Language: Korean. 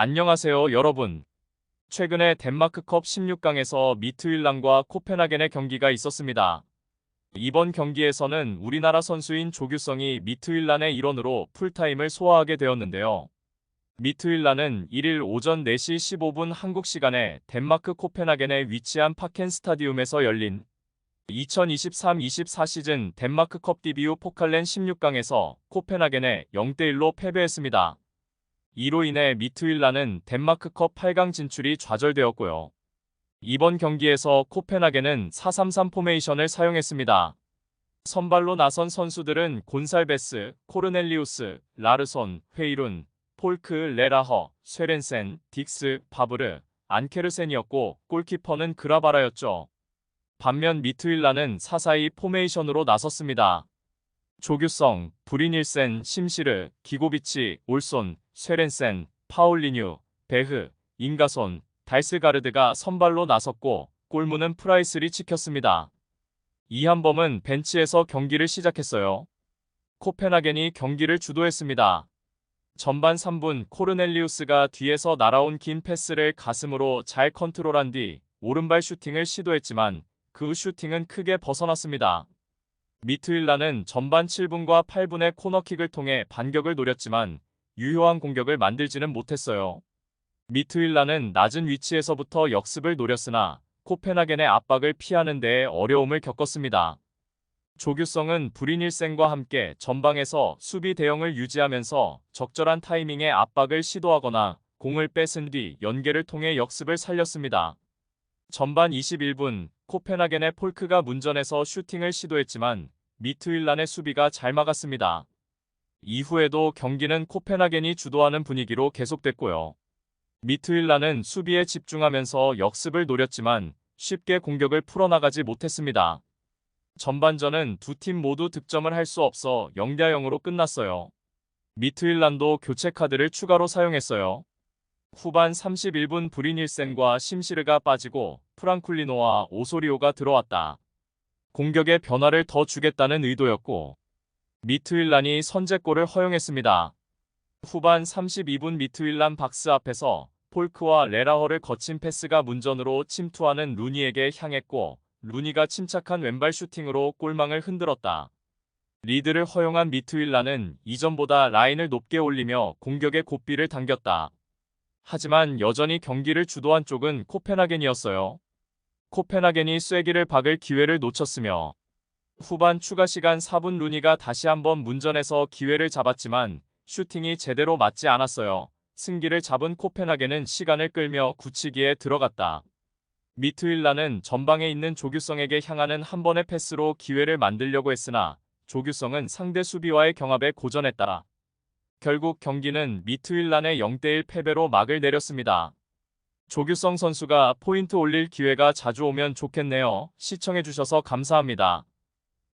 안녕하세요, 여러분. 최근에 덴마크컵 16강에서 미트윌란과 코펜하겐의 경기가 있었습니다. 이번 경기에서는 우리나라 선수인 조규성이 미트윌란의 일원으로 풀타임을 소화하게 되었는데요. 미트윌란은 1일 오전 4시 15분 한국 시간에 덴마크 코펜하겐에 위치한 파켄 스타디움에서 열린 2023-24 시즌 덴마크컵 디비우 포칼렌 16강에서 코펜하겐에 0대1로 패배했습니다. 이로 인해 미트윌란은 덴마크컵 8강 진출이 좌절되었고요. 이번 경기에서 코펜하겐은 4-3-3 포메이션을 사용했습니다. 선발로 나선 선수들은 곤살베스, 코르넬리우스, 라르손, 회이룬, 폴크, 레라허, 쉐렌센, 딕스, 바브르, 안케르센이었고 골키퍼는 그라바라였죠. 반면 미트윌라는 4-4-2 포메이션으로 나섰습니다. 조규성, 브리닐센, 심시르, 기고비치, 올손, 쉐렌센, 파울리뉴, 베흐, 인가손, 달스가르드가 선발로 나섰고 골문은 프라이슬이 지켰습니다. 이한범은 벤치에서 경기를 시작했어요. 코펜하겐이 경기를 주도했습니다. 전반 3분 코르넬리우스가 뒤에서 날아온 긴 패스를 가슴으로 잘 컨트롤한 뒤 오른발 슈팅을 시도했지만 그 슈팅은 크게 벗어났습니다. 미트윌라는 전반 7분과 8분의 코너킥을 통해 반격을 노렸지만 유효한 공격을 만들지는 못했어요. 미트윌라는 낮은 위치에서부터 역습을 노렸으나 코펜하겐의 압박을 피하는 데에 어려움을 겪었습니다. 조규성은 브리닐센과 함께 전방에서 수비 대형을 유지하면서 적절한 타이밍에 압박을 시도하거나 공을 뺏은 뒤 연계를 통해 역습을 살렸습니다. 전반 21분 코펜하겐의 폴크가 문전에서 슈팅을 시도했지만 미트윌란의 수비가 잘 막았습니다. 이후에도 경기는 코펜하겐이 주도하는 분위기로 계속됐고요. 미트윌란은 수비에 집중하면서 역습을 노렸지만 쉽게 공격을 풀어나가지 못했습니다. 전반전은 두 팀 모두 득점을 할 수 없어 0대 0으로 끝났어요. 미트윌란도 교체 카드를 추가로 사용했어요. 후반 31분 브리닐센과 심시르가 빠지고 프랑쿨리노와 오소리오가 들어왔다. 공격의 변화를 더 주겠다는 의도였고 미트윌란이 선제골을 허용했습니다. 후반 32분 미트윌란 박스 앞에서 폴크와 레라허를 거친 패스가 문전으로 침투하는 루니에게 향했고 루니가 침착한 왼발 슈팅으로 골망을 흔들었다. 리드를 허용한 미트윌란은 이전보다 라인을 높게 올리며 공격의 고삐를 당겼다. 하지만 여전히 경기를 주도한 쪽은 코펜하겐이었어요. 코펜하겐이 쐐기를 박을 기회를 놓쳤으며 후반 추가 시간 4분 루니가 다시 한번 문전에서 기회를 잡았지만 슈팅이 제대로 맞지 않았어요. 승기를 잡은 코펜하겐은 시간을 끌며 굳히기에 들어갔다. 미트윌라는 전방에 있는 조규성에게 향하는 한 번의 패스로 기회를 만들려고 했으나 조규성은 상대 수비와의 경합에 고전했다. 결국 경기는 미트윌란의 0대1 패배로 막을 내렸습니다. 조규성 선수가 포인트 올릴 기회가 자주 오면 좋겠네요. 시청해주셔서 감사합니다.